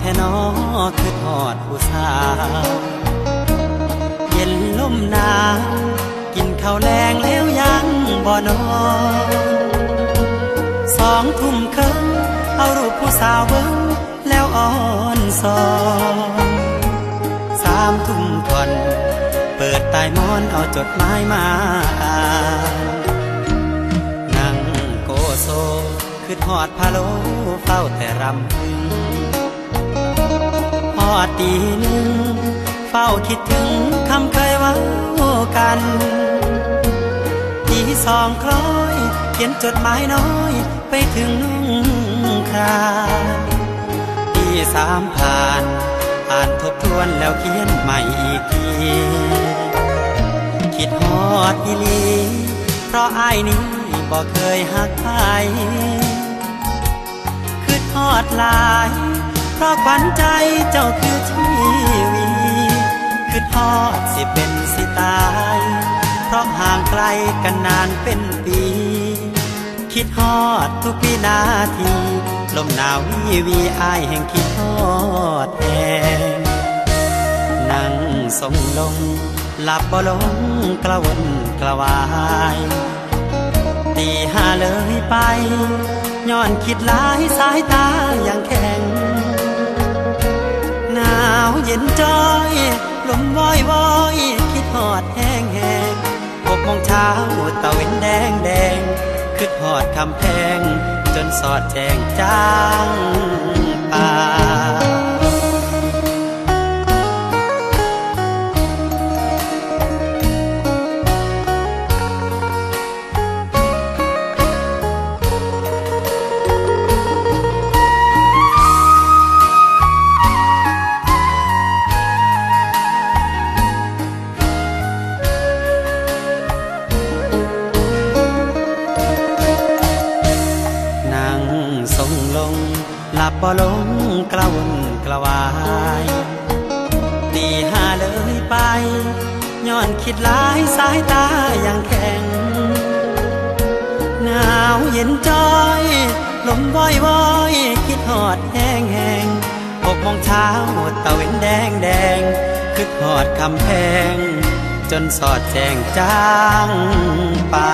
แท่นอคือทอดผู้สาวเย็นลมหนาวกินข้าวแรงแล้วยังบ่นอนสองทุ่มครึ่งเอารูปผู้สาวเบิ้งแล้วอ่อนสอนสามทุ่มทอนเปิดใต้มอนเอาจดหมายมาอ่านนั่งโกโซคือทอดพะโลเฝ้าแต่รำพึง อดตีหนึ่ง เฝ้าคิดถึงคำเคยว้ากันตีสองคล้อยเขียนจดหมายน้อยไปถึงนุ่งคราตีสามผ่าน อ่านทบทวนแล้วเขียนใหม่อีกทีคิดฮอดอีลีเพราะอายนี้บอกเคยหักใครคือทอดลาย เพราะขวัญใจเจ้าคือชีวีคือทอดสิเป็นสิตาย เพราะห่างไกลกันนานเป็นปี คิดฮอดทุกวินาที ลมหนาววีวีอายแห่งคิดฮอดแหงนั่งทรงลงหลับบ่ลงกระวนกระวายตีห้าเลยไปย้อนคิดหลายสายตาอย่างแข็ง เย็นจอยลมวอยวอยคิดหอดแห้งแหงหกโมงเช้าตะเวนแดงแดงคิดหอดคำแพงจนสอดแจงจาง นั่งทรงลง หลับบ่ลงกระวนกระวายตีห้าเลยไป ย้อนคิดหลายสายตาอย่างแข็ง หนาวเย็นจอย ลมว้อยว้อยคิดหอดแห้งแห้งหกโมงเช้าตะเวนแดงแดงคิดหอดคำแพง จนสอดแจงจางป่า